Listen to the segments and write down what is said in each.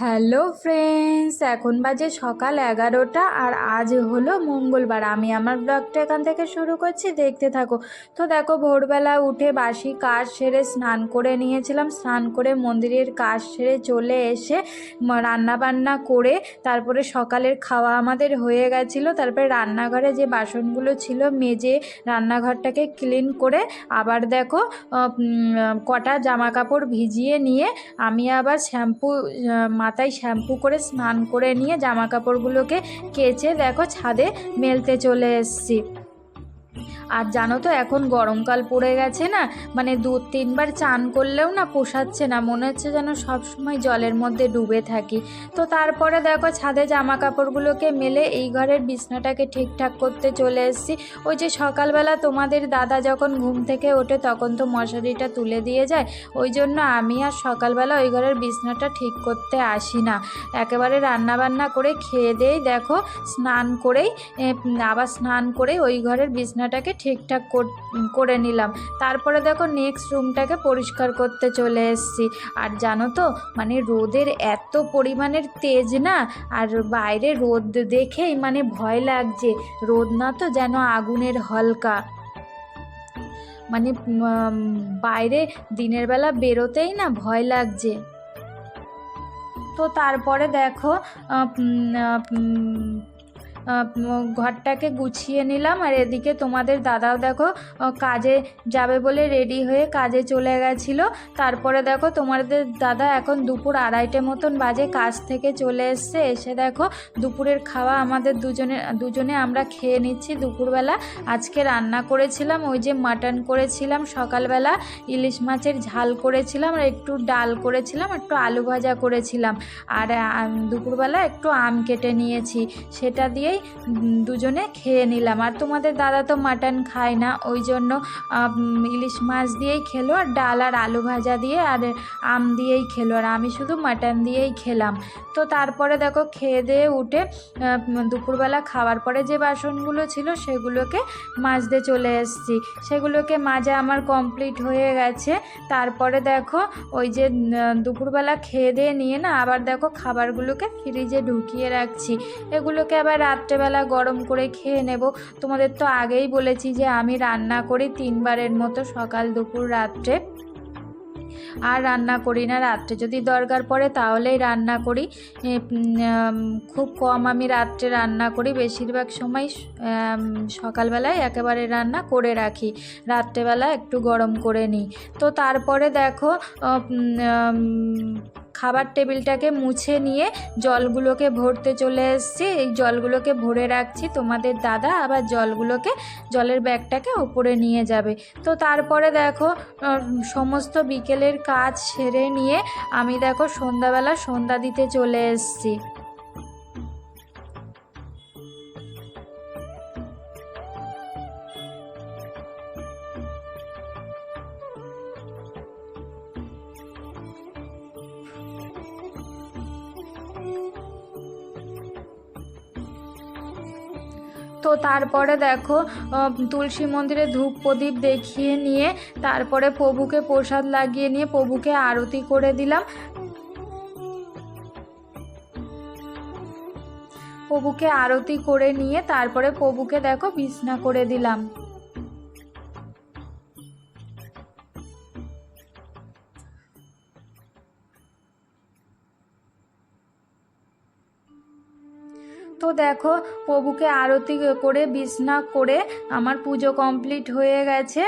Hello friends, এখন বাজে সকাল এগারোটা আর আজ হলো মঙ্গলবার। আমি আমার ব্লগটা এখান থেকে শুরু করছি, দেখতে থাকো। তো দেখো, ভোরবেলা উঠে বাসি কাজ সেরে স্নান করে নিয়েছিলাম। স্নান করে মন্দিরের কাজ সেরে চলে এসে রান্না বান্না করে তারপরে সকালের খাওয়া আমাদের হয়ে গেছিল। তারপরে রান্নাঘরে যে বাসনগুলো ছিল মেজে রান্নাঘরটাকে ক্লিন করে আবার দেখো কটা জামা কাপড় ভিজিয়ে নিয়ে আমি আবার শ্যাম্পু মাথায় শ্যাম্পু করে স্নান করে নিয়ে জামা কাপড়গুলোকে কেচে দেখো ছাদে মেলতে চলে এসেছি। আর জানো তো, এখন গরমকাল পড়ে গেছে না মানে দু তিনবার চান করলেও না পোষাচ্ছে না, মনে হচ্ছে যেন সব সময় জলের মধ্যে ডুবে থাকি। তো তারপরে দেখো, ছাদে জামা কাপড়গুলোকে মেলে এই ঘরের বিছনাটাকে ঠিকঠাক করতে চলে এসেছি। ওই যে সকালবেলা তোমাদের দাদা যখন ঘুম থেকে ওঠে, তখন তো মশারিটা তুলে দিয়ে যায়। ওই জন্য আমি আর সকালবেলা ওই ঘরের বিছনাটা ঠিক করতে আসি না। একেবারে রান্নাবান্না করে খেয়ে দেই, দেখো, স্নান করেই আবার স্নান করে ওই ঘরের বিছনাটাকে ঠিকঠাক কর- নিলাম। তারপরে দেখো নেক্সট রুমটাকে পরিষ্কার করতে চলে এসেছি। আর জানো তো মানে রোদের এত পরিমাণের তেজ না, আর বাইরে রোদ দেখেই মানে ভয় লাগছে। রোদ না তো যেন আগুনের হলকা। মানে বাইরে দিনের বেলা বেরোতেই না ভয় লাগছে। তো তারপরে দেখো ঘরটাকে গুছিয়ে নিলাম আর এদিকে তোমাদের দাদাও দেখো কাজে যাবে বলে রেডি হয়ে কাজে চলে গেছিল। তারপরে দেখো তোমাদের দাদা এখন দুপুর আড়াইটে মতন বাজে কাজ থেকে চলে এসছে। এসে দেখো দুপুরের খাওয়া আমাদের দুজনে দুজনে আমরা খেয়ে নিচ্ছি দুপুরবেলা। আজকে রান্না করেছিলাম, ওই যে মাটন করেছিলাম সকালবেলা, ইলিশ মাছের ঝাল করেছিলাম আর একটু ডাল করেছিলাম, একটু আলু ভাজা করেছিলাম। আর দুপুরবেলা একটু আম কেটে নিয়েছি। সেটা দিয়েই উম, দুজনে খেয়ে নিলাম। আর তোমাদের দাদা তো মাটন খায় না ওই জন্য ইলিশ মাছ দিয়েই খেলো আর ডাল আর আলু ভাজা দিয়ে আর আম দিয়েই খেলো। আর আমি শুধু মাটন দিয়েই খেলাম। তো তারপরে দেখো খেয়ে দিয়ে উঠে দুপুরবেলা খাওয়ার পরে যে বাসনগুলো ছিল সেগুলোকে মাজতে চলে এসেছি। সেগুলোকে মাজা আমার কমপ্লিট হয়ে গেছে। তারপরে দেখো ওই যে দুপুরবেলা খেয়ে দিয়ে নিয়ে না আবার দেখো খাবারগুলোকে ফ্রিজে ঢুকিয়ে রাখছি। এগুলোকে আবার রাত্রেবেলা গরম করে খেয়ে নেব। তোমাদের তো আগেই বলেছি যে আমি রান্না করি তিনবারের মতো সকাল, দুপুর, রাত্রে। আর রান্না করি না। রাত্রে যদি দরকার পড়ে তাহলেই রান্না করি। খুব কম আমি রাত্রে রান্না করি। বেশিরভাগ সময় সকালবেলায় একেবারে রান্না করে রাখি। রাত্রেবেলা একটু গরম করে নিই। তো তারপরে দেখো খাবার টেবিলটাকে মুছে নিয়ে জলগুলোকে ভরতে চলে এসছি। এই জলগুলোকে ভরে রাখছি তোমাদের দাদা, আবার জলগুলোকে জলের ব্যাগটাকে ওপরে নিয়ে যাবে। তো তারপরে দেখো সমস্ত বিকেলের কাজ সেরে নিয়ে আমি দেখো সন্ধ্যাবেলা সন্ধ্যা দিতে চলে এসেছি। তো তারপরে দেখো তুলসী মন্দিরে ধূপ প্রদীপ দেখিয়ে নিয়ে তারপরে প্রভুকে প্রসাদ লাগিয়ে নিয়ে প্রভুকে আরতি করে দিলাম। প্রভুকে আরতি করে নিয়ে তারপরে প্রভুকে দেখো বিছনা করে দিলাম। তো দেখো, প্রভুকে আরতি করে, বিছনা করে আমার পুজো কমপ্লিট হয়ে গেছে।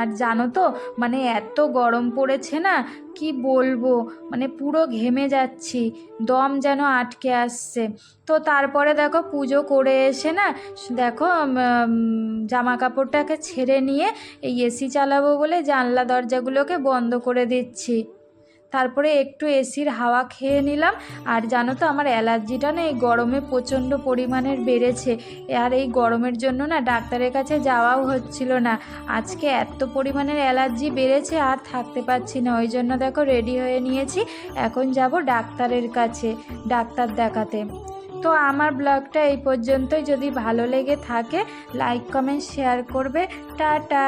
আর জানো তো মানে এত গরম পড়েছে না, কি বলব মানে পুরো ঘেমে যাচ্ছি, দম যেন আটকে আসছে। তো তারপরে দেখো, পুজো করে এসে না, দেখো জামা কাপড়টাকে ছেড়ে নিয়ে এই এসি চালাবো বলে জানলা দরজাগুলোকে বন্ধ করে দিচ্ছি। তারপরে একটু এসির হাওয়া খেয়ে নিলাম। আর জানো তো, আমার অ্যালার্জিটা না এই গরমে প্রচণ্ড পরিমাণের বেড়েছে। আর এই গরমের জন্য না ডাক্তারের কাছে যাওয়াও হচ্ছিল না। আজকে এত পরিমাণের অ্যালার্জি বেড়েছে, আর থাকতে পারছি না। ওই জন্য দেখো রেডি হয়ে নিয়েছি। এখন যাব ডাক্তারের কাছে, ডাক্তার দেখাতে। তো আমার ব্লগটা এই পর্যন্তই। যদি ভালো লেগে থাকে লাইক কমেন্ট শেয়ার করবে। টাটা!